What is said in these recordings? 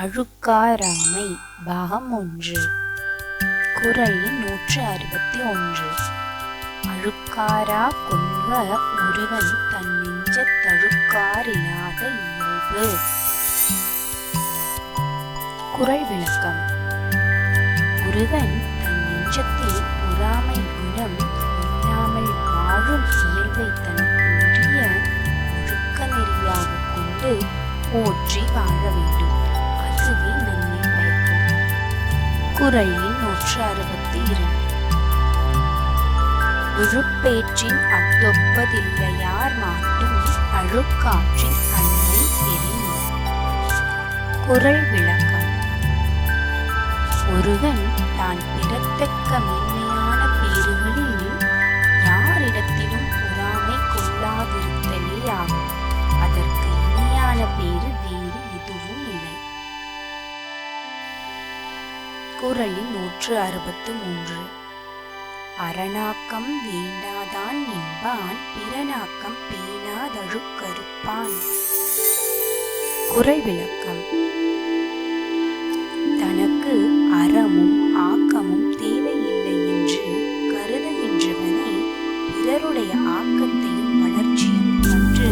அழுக்காராமை பாகம் ஒன்று. குரல் நூற்று அறுபத்தி ஒன்று. அழுக்காரா கொள்வ ஒருவன் தன் நெஞ்ச தழுக்காரில்லாத இயல்பு. குறள் விளக்கம். ஒருவன் தன் நெஞ்சத்தில் பொறாமை குணம் இல்லாமல் வாழும் இயல்பை தனக்கு உரிய ஒழுக்க நெறியாக கொண்டு போற்றி வா திருக்குறளின் நூற்று அறுபத்தி இரண்டு. உழுப்பேற்றின் அத்தொப்பதில்லையார் மாட்டும் அழுக்காற்றின் அண்மை தெரியும் குறள் விளக்கம். ஒருவன் தான் பிறத்தக்க மென்மையான குறளின் நூற்று அறுபத்து மூன்று. அரணாக்கம் வேண்டாதான் என்பான் பிறனாக்கம் பேணாதழுக்கருப்பான் குறை விளக்கம் தனக்கு அறமும் ஆக்கமும் தேவையில்லை என்று கருதுகின்றவனை பிறருடைய ஆக்கத்தையும் வளர்ச்சியும் கண்டு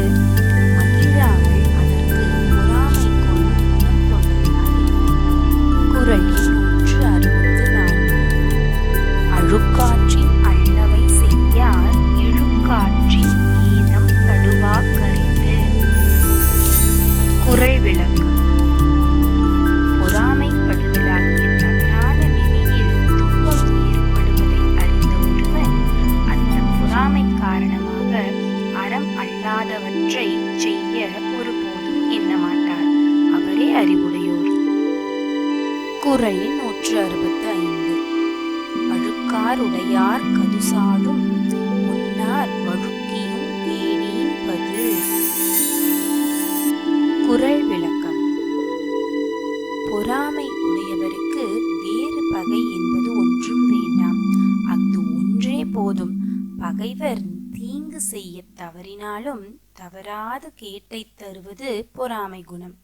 அல்லாதவற்றை செய்ய ஒருபோதும் எண்ணமாட்டார் அவரே அறிவுடையோர் குறளின் நூற்று அறுபத்து ஐந்து. அழுக்காருடையார் கதுசாலும் முன்னார் வழுக்கியும் பொறாமை உடையவருக்கு வேறு பகை என்பது ஒன்றும் வேண்டாம். அஃது ஒன்றே போதும். பகைவர் தீங்கு செய்ய தவறினாலும் தவறாது கேட்டை தருவது பொறாமை குணம்.